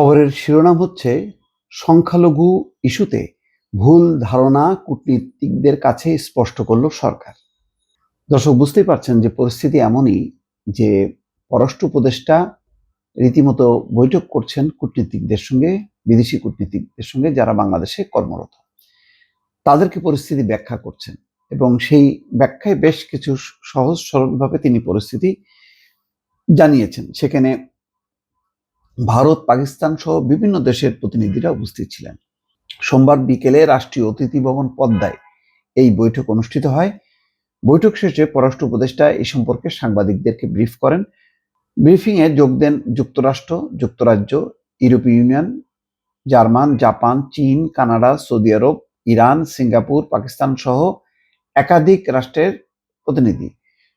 খবরের শিরোনাম হচ্ছে, সংখ্যালঘু ইস্যুতে ভুল ধারণা কূটনীতিকদের কাছে স্পষ্ট করল সরকার। দর্শক, বুঝতেই পারছেন যে পরিস্থিতি এমনই যে পররাষ্ট্র উপদেষ্টা রীতিমতো বৈঠক করছেন কূটনীতিকদের সঙ্গে, বিদেশি কূটনীতিকদের সঙ্গে যারা বাংলাদেশে কর্মরত। তাদেরকে পরিস্থিতি ব্যাখ্যা করছেন এবং সেই ব্যাখ্যায় বেশ কিছু সহজ সরলভাবে তিনি পরিস্থিতি জানিয়েছেন। সেখানে ভারত, পাকিস্তান সহ বিভিন্ন দেশের প্রতিনিধিরা উপস্থিত ছিলেন। সোমবার বিকেলে রাষ্ট্রীয় অতিথি ভবন পদ্মায় এই বৈঠক অনুষ্ঠিত হয়। বৈঠক শেষে পররাষ্ট্র উপদেষ্টা এই সম্পর্কে সাংবাদিকদেরকে ব্রিফ করেন। ব্রিফিংয়ে যোগ দেন যুক্তরাষ্ট্র, যুক্তরাজ্য, ইউরোপীয় ইউনিয়ন, জার্মান, জাপান, চীন, কানাডা, সৌদি আরব, ইরান, সিঙ্গাপুর, পাকিস্তান সহ একাধিক রাষ্ট্রের প্রতিনিধি।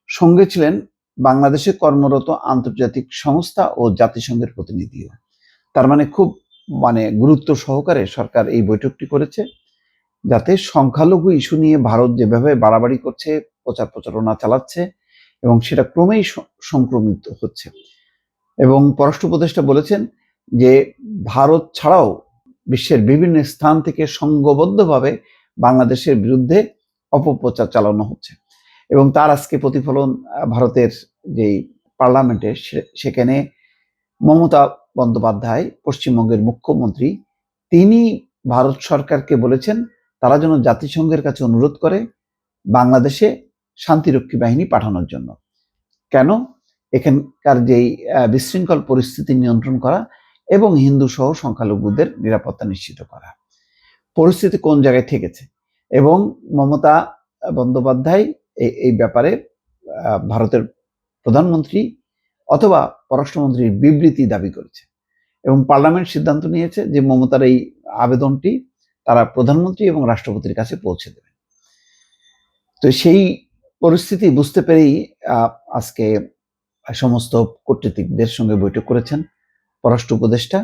সঙ্গে ছিলেন বাংলাদেশে কর্মরত আন্তর্জাতিক সংস্থা ও জাতিসংঘের প্রতিনিধিও। তার মানে খুব মানে গুরুত্ব সহকারে সরকার এই বৈঠকটি করেছে, যাতে সংখ্যালঘু ইস্যু নিয়ে ভারত যেভাবে বাড়াবাড়ি করছে, প্রচার প্রচারণা চালাচ্ছে, এবং সেটা ক্রমেই সংক্রমিত হচ্ছে। এবং পররাষ্ট্র উপদেষ্টা বলেছেন যে, ভারত ছাড়াও বিশ্বের বিভিন্ন স্থান থেকে সংঘবদ্ধভাবে বাংলাদেশের বিরুদ্ধে অপপ্রচার চালানো হচ্ছে। এবং তার আজকে প্রতিফলন ভারতের যেই পার্লামেন্টে সেখানে মমতা বন্দ্যোপাধ্যায়, পশ্চিমবঙ্গের মুখ্যমন্ত্রী, তিনি ভারত সরকারকে বলেছেন, তারা যেন জাতিসংঘের কাছে অনুরোধ করে বাংলাদেশে শান্তিরক্ষী বাহিনী পাঠানোর জন্য। কেন? এখানকার যেই বিশৃঙ্খল পরিস্থিতি নিয়ন্ত্রণ করা এবং হিন্দু সহ সংখ্যালঘুদের নিরাপত্তা নিশ্চিত করা। পরিস্থিতি কোন জায়গায় ঠেকেছে? এবং মমতা বন্দ্যোপাধ্যায় এই ব্যাপারে ভারতের প্রধানমন্ত্রী অথবা পররাষ্ট্রমন্ত্রীর বিবৃতি দাবি করেছে। এবং পার্লামেন্ট সিদ্ধান্ত নিয়েছে যে মমতার এই আবেদনটি তারা প্রধানমন্ত্রী এবং রাষ্ট্রপতির কাছে পৌঁছে দেবে। তো সেই পরিস্থিতি বুঝতে পেরেই আজকে সমস্ত কূটনীতিকদের সঙ্গে বৈঠক করেছেন পররাষ্ট্র উপদেষ্টা।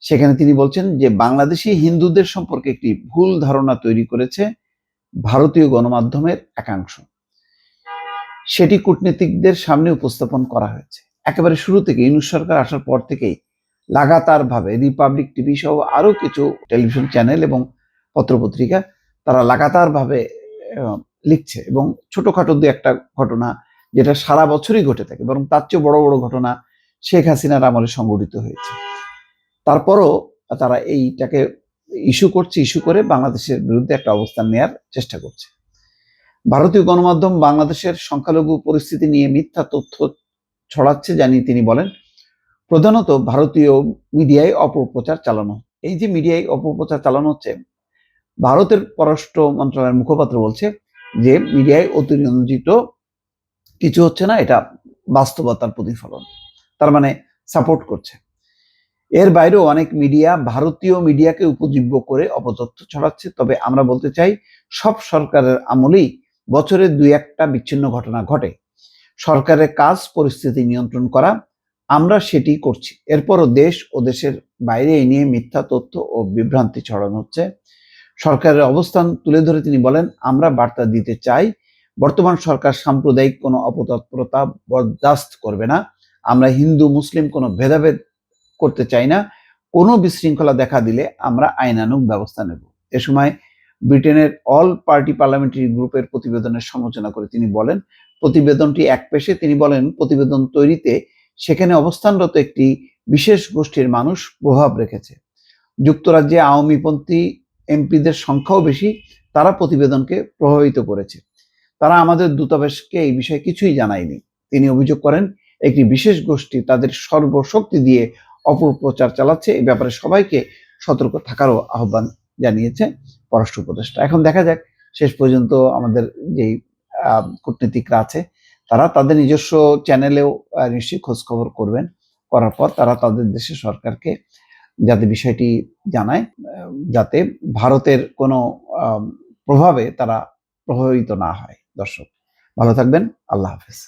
সেখানে তিনি বলছেন যে, বাংলাদেশি হিন্দুদের সম্পর্কে একটি ভুল ধারণা তৈরি করেছে ভারতীয় গণমাধ্যমের একাংশ। সেটি কূটনীতিকদের সামনে উপস্থাপন করা হয়েছে। একেবারে শুরু থেকে ইউনুস সরকার আসার পর থেকেই লাগাতারভাবে রিপাবলিক টিভি সহ আরও কিছু টেলিভিশন চ্যানেল এবং পত্রপত্রিকা তারা লাগাতারভাবে লিখছে এবং ছোটখাটো দু একটা ঘটনা যেটা সারা বছরই ঘটে থাকে, বরং তার চেয়ে বড় বড় ঘটনা শেখ হাসিনার আমলে সংঘটিত হয়েছে। তারপরও তারা এইটাকে ইস্যু করছে, ইস্যু করে বাংলাদেশের বিরুদ্ধে একটা অবস্থান নেয়ার চেষ্টা করছে। ভারতীয় গণমাধ্যম বাংলাদেশের সংখ্যালঘু পরিস্থিতি নিয়ে মিথ্যা তথ্য ছড়াচ্ছে জানিয়ে তিনি বলেন, প্রধানত ভারতীয় মিডিয়ায় অপপ্রচার চালানো। এই যে মিডিয়ায় অপপ্রচার চালানো হচ্ছে, ভারতের পররাষ্ট্র মন্ত্রণালয়ের মুখপাত্র বলছে যে মিডিয়ায় অতিরঞ্জিত কিছু হচ্ছে না, এটা বাস্তবতার প্রতিফলন, তার মানে সাপোর্ট করছে। এর বাইরেও অনেক মিডিয়া ভারতীয় মিডিয়াকে উপজীব্য করে অপতথ্য ছড়াচ্ছে, তবে আমরা বলতে চাই, সব সরকারের আমলেই বছরে দুই একটা বিচ্ছিন্ন ঘটনা ঘটে। সরকারের কাজ পরিস্থিতি নিয়ন্ত্রণ করা, আমরা সেটি করছি। এরপরও দেশ ও দেশের বাইরে এই নিয়ে মিথ্যা তথ্য ও বিভ্রান্তি ছড়ানো হচ্ছে। সরকারের অবস্থান তুলে ধরে তিনি বলেন, আমরা বার্তা দিতে চাই, বর্তমান সরকার সাম্প্রদায়িক কোনো অপতৎপরতা বরদাস্ত করবে না। আমরা হিন্দু, মুসলিম কোনো ভেদাভেদ করতে চাই না। কোনো বিশৃঙ্খলা দেখা দিলে আমরা আইনানুগ ব্যবস্থা নেব। এ সময় ব্রিটেনের অল পার্টি পার্লামেন্টারি গ্রুপের প্রতিবেদনের সমালোচনা করে তিনি বলেন, প্রতিবেদনটি এক পেশে তিনি বলেন, প্রতিবেদন তৈরিতে সেখানে অবস্থানরত একটি বিশেষ গোষ্ঠীর মানুষ প্রভাব রেখেছে। যুক্তরাজ্যে আওয়ামীপন্থী এমপিদের সংখ্যাও বেশি, তারা প্রতিবেদনকে প্রভাবিত করেছে। তারা আমাদের দূতাবাসকে এই বিষয়ে কিছুই জানায়নি। তিনি অভিযোগ করেন, একটি বিশেষ গোষ্ঠী তাদের সর্বশক্তি দিয়ে অপপ্রচার চালাচ্ছে, এ ব্যাপারে সবাইকে সতর্ক থাকারও আহ্বান জানিয়েছে পররাষ্ট্র উপদেষ্টা। এখন দেখা যাক, শেষ পর্যন্ত আমাদের যেই কূটনীতিকরা আছে, তারা তাদের নিজস্ব চ্যানেলেও নিশ্চয়ই খোঁজ খবর করবেন। করার পর তারা তাদের দেশের সরকারকে যাতে বিষয়টি জানায় যাতে ভারতের কোনো প্রভাবে তারা প্রভাবিত না হয়। দর্শক, ভালো থাকবেন। আল্লাহ হাফেজ।